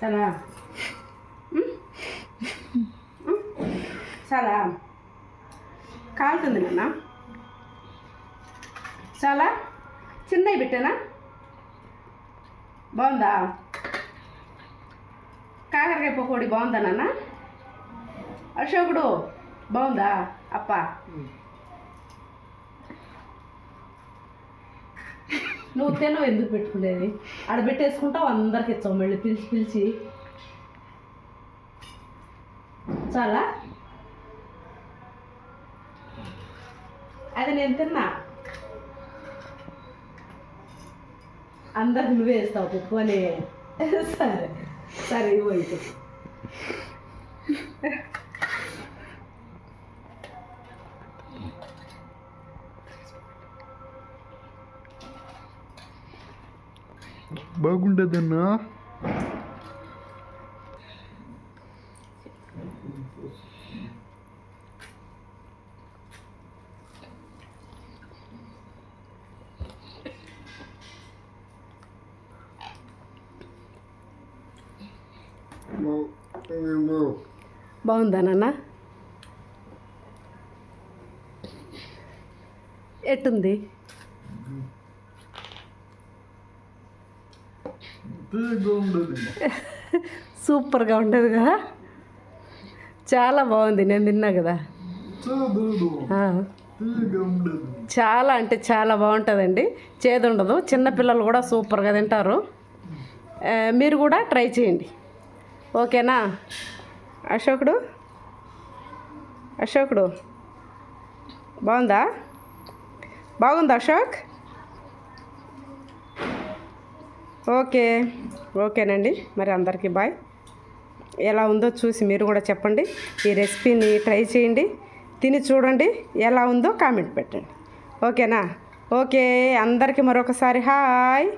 చాలా ఉమ్? కాలుతుంది నాన్న. చాలా చిన్నవి పెట్టానా? బాగుందా? కాకరకాయ పకోడి బాగుందా నాన్న? అశోకుడు బాగుందా? అప్ప. నువ్వు తినవు ఎందుకు పెట్టుకునేది? ఆడ పెట్టేసుకుంటావు అందరికి ఇచ్చావు మళ్ళీ పిలిచి పిలిచి. చాలా? అది నేను తిన్నా. అందరికి నువ్వే వేస్తావు పెట్టుకొని సరే సరే ఇవ్వ బాగుండదన్నా? బాగుందా నాన్న? ఎట్టుంది? సూపర్గా ఉండదు కదా? చాలా బాగుంది నేను తిన్నా కదా. చాలా అంటే చాలా బాగుంటుందండి. చేదు ఉండదు చిన్నపిల్లలు కూడా సూపర్గా తింటారు. మీరు కూడా ట్రై చేయండి. ఓకేనా? అశోకుడు? అశోకుడు? బాగుందా? బాగుందా అశోక్? ఓకే. ఓకేనండి. మరి అందరికీ బాయ్. ఎలా ఉందో చూసి మీరు కూడా చెప్పండి. ఈ రెసిపీని ట్రై చేయండి. తిని చూడండి. ఎలా ఉందో కామెంట్ పెట్టండి. ఓకేనా? ఓకే. అందరికీ మరొకసారి. హాయ్.